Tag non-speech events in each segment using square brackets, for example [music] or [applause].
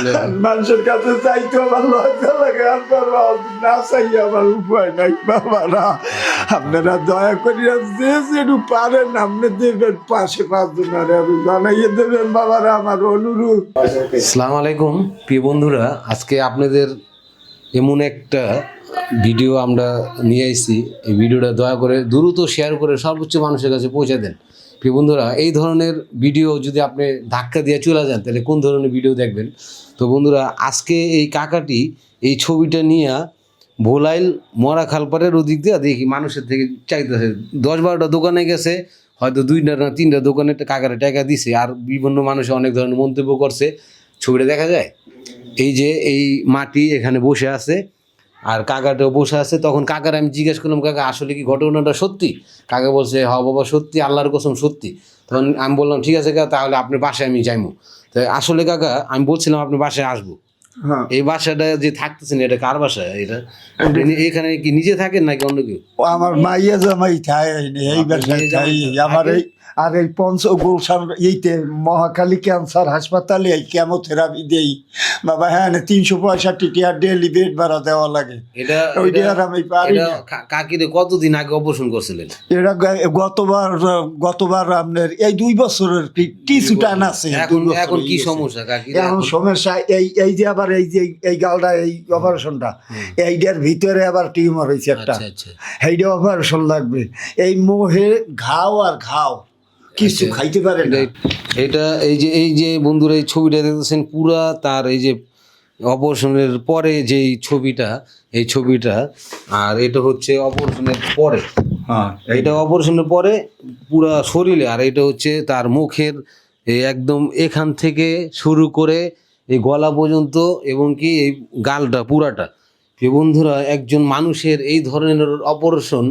[laughs] মানুষের কাছে চাইতে আমার লজ্জা লাগে আপনার না চাই আমার উপায় নাই বাবারা। আপনারা দয়া করিয়া যে যেটু পারেন আপনি দেবেন পাশে পাঁচজন আর আরও জানাইয়ে দেবেন বাবারা আমার অনুরোধ। আসসালামু আলাইকুম প্রিয় বন্ধুরা আজকে আপনাদের এমন একটা ভিডিও আমরা নিয়ে আইছি। এই ভিডিওটা দয়া করে দ্রুত শেয়ার করে সর্বোচ্চ মানুষের কাছে পৌঁছে দেন। প্রিয় বন্ধুরা, এই ধরনের ভিডিও যদি আপনি ধাক্কা দিয়ে চলে যান, তাহলে কোন ধরনের ভিডিও দেখবেন? তো বন্ধুরা, আজকে এই কাকাটি এই ছবিটা নিয়ে ভোলাইল মরা খালপাড়ের ওদিক দিয়ে দেখি মানুষের থেকে চাইতেছে দশ বারোটা দোকানে গেছে, হয়তো দুইটা না তিনটা দোকানে কাকারে টাকা দিছে, আর বিভিন্ন মানুষ অনেক ধরনের মন্তব্য করছে। ছবিটা দেখা যায়? এই যে এই মাটি এখানে বসে আছে আর কাকাটাও বসে আছে তখন কাকার আমি জিজ্ঞেস করলাম কাকা আসলে কি ঘটনাটা সত্যি? কাকা বলছে হ বাবা সত্যি আল্লাহর কসম সত্যি। তখন আমি বললাম ঠিক আছে কাকা তাহলে আপনার বাসায় আমি যাইমু। তো আসলে কাকা আমি বলছিলাম আপনার বাসায় আসব। হ্যাঁ। এই বাসাটা যে থাকতেছেন এটা কার বাসা এটা? এখানে কি নিজে থাকেন নাকি অন্য কেউ? আমার মাইয়া জামাই এই বাসায় আমার এই আর এই পঞ্চ গুলশান এইতে মহাকালী ক্যান্সার হাসপাতালে এই কেমোথেরাপি দেই। বাবা হ্যাঁ তিনশো পঁয়ষট্টি টিয়ার ডেলি বেড ভাড়া দেওয়া লাগে। এটা ওইটা আর আমি পারি কাকিরে কতদিন আগে অপারেশন করছিলেন? এটা গতবার গতবার আপনার এই দুই বছরের কিছু টান আছে। এখন কি সমস্যা কাকির এখন সমস্যা এই এই যে আবার এই যে এই গালটা এই অপারেশনটা এইটার ভিতরে আবার টিউমার হয়েছে একটা। আচ্ছা আচ্ছা। এইটা অপারেশন লাগবে। এই মোহে ঘাও আর ঘাও। কিছু। খাইতে পারে না এটা- এটা এই যে এই যে বন্ধুরা এই ছবিটা দেখতেছেন পুরা তার এই যে অপারেশনের পরে যেই ছবিটা এই ছবিটা আর এটা হচ্ছে অপারেশনের পরে হ্যাঁ এইটা অপারেশনের পরে পুরা শরীরে আর এটা হচ্ছে তার মুখের একদম এখান থেকে শুরু করে এই গলা পর্যন্ত এবং কি এই গালটা পুরাটা বন্ধুরা একজন মানুষের এই ধরনের অপারেশন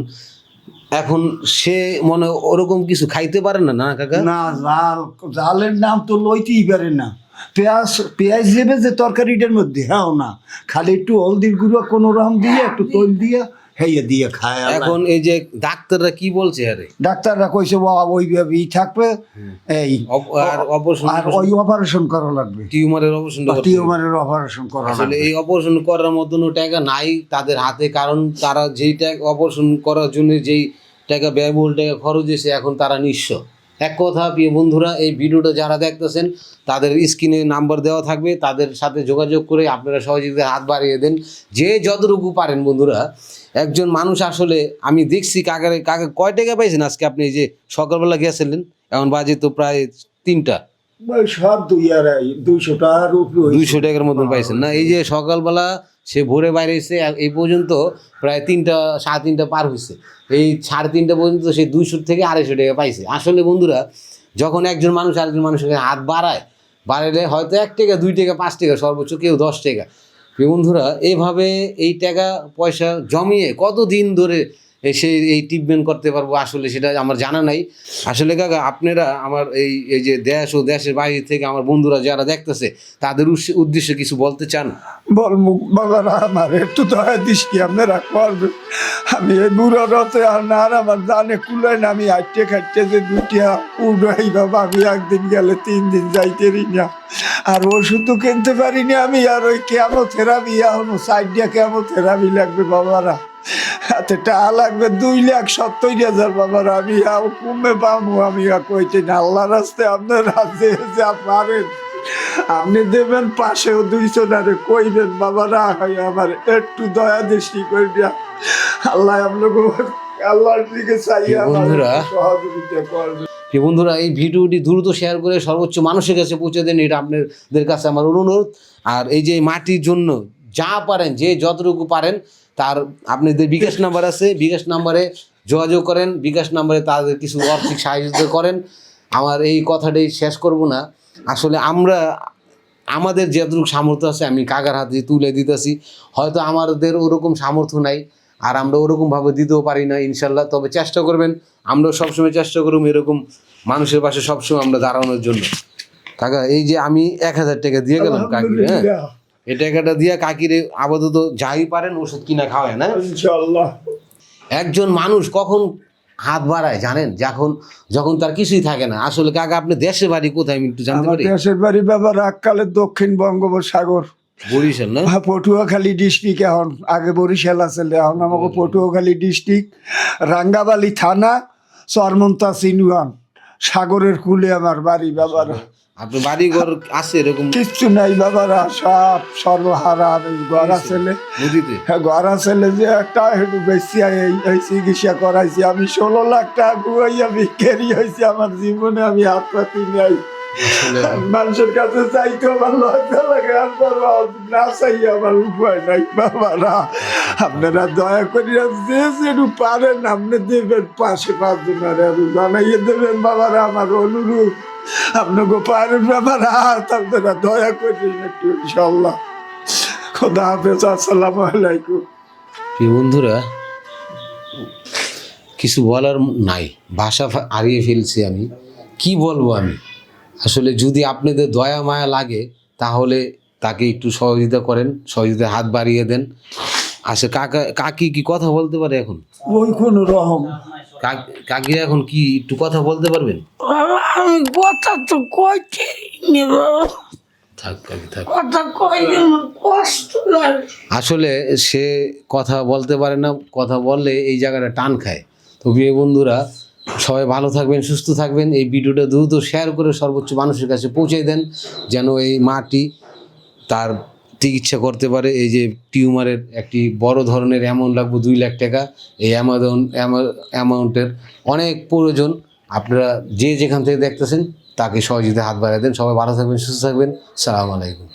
এখন সে মনে ওরকম কিছু খাইতে পারে না না কাকা? না জাল জালের নাম তো লইতেই পারে না। পেঁয়াজ পেঁয়াজ দেবে যে তরকারিটার মধ্যে? হ্যাঁ না। খালি একটু হলদির গুঁড়ো কোনো রকম দিয়ে একটু তৈল দিয়ে হেয়ে দিয়ে খায় এখন এই যে ডাক্তাররা কি বলছে আরে? ডাক্তাররা কইছে বাবা ওইভাবেই থাকবে এই আর অপারেশন আর ওই অপারেশন করা লাগবে। টিউমারের অপারেশন টিউমারের অপারেশন করা আসলে লাগবে। এই অপারেশন করার মতন টাকা নাই তাদের হাতে কারণ তারা যেই টাকা অপারেশন করার জন্য যেই টাকা ব্যয়বহুল টাকা খরচ হয়েছে এখন তারা নিঃস্ব। এক কথা প্রিয় বন্ধুরা এই ভিডিওটা যারা দেখতেছেন তাদের স্ক্রিনে নাম্বার দেওয়া থাকবে। তাদের সাথে যোগাযোগ করে আপনারা সহযোগিতার হাত বাড়িয়ে দেন। যে যতটুকু পারেন বন্ধুরা একজন মানুষ আসলে আমি দেখছি কাকারে কাকা কয় টাকা পাইছেন আজকে আপনি এই যে সকালবেলা গেছিলেন এখন বাজে তো প্রায় তিনটা। সব দুই আড়াই দুইশো টাকার উপরে দুইশো টাকার মতন পাইছেন না? এই যে সকালবেলা সে ভোরে বাইরে এসে এই পর্যন্ত প্রায় তিনটা, সাড়ে তিনটা পার হয়েছে। এই সাড়ে তিনটা পর্যন্ত সে দুইশো থেকে আড়াইশো টাকা পাইছে। আসলে বন্ধুরা, যখন একজন মানুষ আরেকজন মানুষের হাত বাড়ায়, বাড়ালে হয়তো এক টাকা, দুই টাকা, পাঁচ টাকা, সর্বোচ্চ কেউ দশ টাকা। বন্ধুরা এইভাবে এই টাকা পয়সা জমিয়ে কত দিন ধরে এই সে এই ট্রিটমেন্ট করতে পারব আসলে সেটা আমার জানা নাই। আসলে কাকা, আপনারা আমার এই এই যে দেশ ও দেশের বাইরে থেকে আমার বন্ধুরা যারা দেখতেছে, তাদের উদ্দেশ্যে কিছু বলতে চান? বল মুখ বাবারা আমার একটু দয়া কি আপনারা করবেন আমি এই বুড়ো রথে আর না আমার জানে কুলাই না, আমি হাঁটতে খাটতে যে দুটিয়া উড়াই বাবা আমি একদিন গেলে তিন দিন যাইতে পারি না। আর ওষুধও কিনতে পারি না আমি, আর ওই কেমো থেরাপি এখনও সাইড দিয়ে কেমো থেরাপি লাগবে বাবারা। হাতে টাকা লাগবে দুই লাখ সত্তর হাজার বাবারা আমি কমে পাবো আমি কইতে না আল্লাহ রাস্তে আপনার রাজ্যে যা পারেন। আপনি দেবেন পাশেও দুইশো টাকা কইবেন বাবা না হয় আমার একটু দয়া দৃষ্টি করবিয়া আল্লাহ আপনাকে আল্লাহর দিকে চাই বন্ধুরা, সহযোগিতা করবে। বন্ধুরা এই ভিডিওটি দ্রুত শেয়ার করে সর্বোচ্চ মানুষের কাছে পৌঁছে দেন এটা আপনাদের কাছে আমার অনুরোধ। আর এই যে মাটির জন্য যা পারেন, যে যতটুকু পারেন, তার আপনাদের বিকাশ নাম্বার আছে, বিকাশ নাম্বারে যোগাযোগ করেন, বিকাশ নাম্বারে তাদের কিছু আর্থিক সাহায্য করেন। আমার এই কথাটাই শেষ করব না। আসলে আমরা, আমাদের যতটুকু সামর্থ্য আছে, আমি কাকার হাতে তুলে দিতেছি। হয়তো আমাদের ওরকম সামর্থ্য নাই, আর আমরা ওরকমভাবে দিতেও পারি না, ইনশাল্লাহ। তবে চেষ্টা করবেন আমরা সবসময় চেষ্টা করব এরকম মানুষের পাশে সবসময় আমরা দাঁড়ানোর জন্য। কাকা, এই যে আমি এক হাজার টাকা দিয়ে গেলাম কাকির হ্যাঁ? এই টাকাটা দিয়ে কাকিরে আপাতত যাই পারেন ওষুধ কিনা খাওয়ায় না? ইনশাআল্লাহ। একজন মানুষ কখন হাত বাড়ায় জানেন? যখন যখন তার কিছুই থাকে না। আসলে কাকা আপনি দেশের বাড়ি কোথায়? আমি একটু জানতে পারি? দেশের বাড়ি বাবা রাগকালে দক্ষিণ বঙ্গোপসাগর। বরিশাল না? হ্যাঁ, পটুয়াখালী ডিস্ট্রিক্ট এখন। আগে বরিশাল আছে এখন আমাকে পটুয়াখালী ডিস্ট্রিক্ট। রাঙ্গাবালি থানা চরমন্তা সিনুয়ান সাগরের কুলে আমার বাড়ি বাবার। আপনার বাড়ি ঘর আছে এরকম? কিচ্ছু নাই বাবারা সব সর্বহারা আমি গড়া ছেলে নদীতে? হ্যাঁ গড়া ছেলে যে একটা একটু বেশি এই এই চিকিৎসা করাইছি। আমি ষোলো লাখ টাকা বিক্রি হয়েছি আমার জীবনে আমি হাত পাতি নাই। মানুষের কাছে চাইতে আমার লজ্জা লাগে আমার না চাই আমার উপায় নাই। বাবারা আপনারা দয়া করিয়া যে যেটু পারেন আপনি দেবেন পাশে পাঁচজন আর জানাইয়ে দেবেন। বাবারা আমার অনুরোধ আপনাকে পারেন বাবারা আপনারা দয়া করিন একটু ইনশাল্লাহ খোদা হাফেজ আসসালামু আলাইকুম। প্রিয় বন্ধুরা কিছু বলার নাই ভাষা হারিয়ে ফেলছি আমি। কি বলব আমি? আসলে যদি আপনাদের দয়া মায়া লাগে তাহলে তাকে একটু সহযোগিতা করেন সহযোগিতা হাত বাড়িয়ে দেন। আসলে কাকা কাকি কি কথা বলতে পারে এখন? ওই কোন রকম কাক- কাকি এখন কি একটু কথা বলতে পারবেন? আমি কথা তো কইতে নি বাবা। থাক কাকি থাক। কথা কষ্ট আসলে সে কথা বলতে পারে না কথা বললে এই জায়গাটা টান খায়। তো বিয়ে বন্ধুরা সবাই ভালো থাকবেন সুস্থ থাকবেন। এই ভিডিওটা দ্রুত শেয়ার করে সর্বোচ্চ মানুষের কাছে পৌঁছে দেন যেন এই মাটি তার চিকিৎসা করতে পারে, এই যে টিউমারের একটি বড় ধরনের অ্যামাউন্ট লাগবে দুই লাখ টাকা, এই অ্যামাজন অ্যামাউন্টের অনেক প্রয়োজন। আপনারা যে যেখান থেকে দেখতেছেন, তাকে সহযোগিতা হাত বাড়াই দেন। সবাই ভালো থাকবেন, সুস্থ থাকবেন। সালাম আলাইকুম।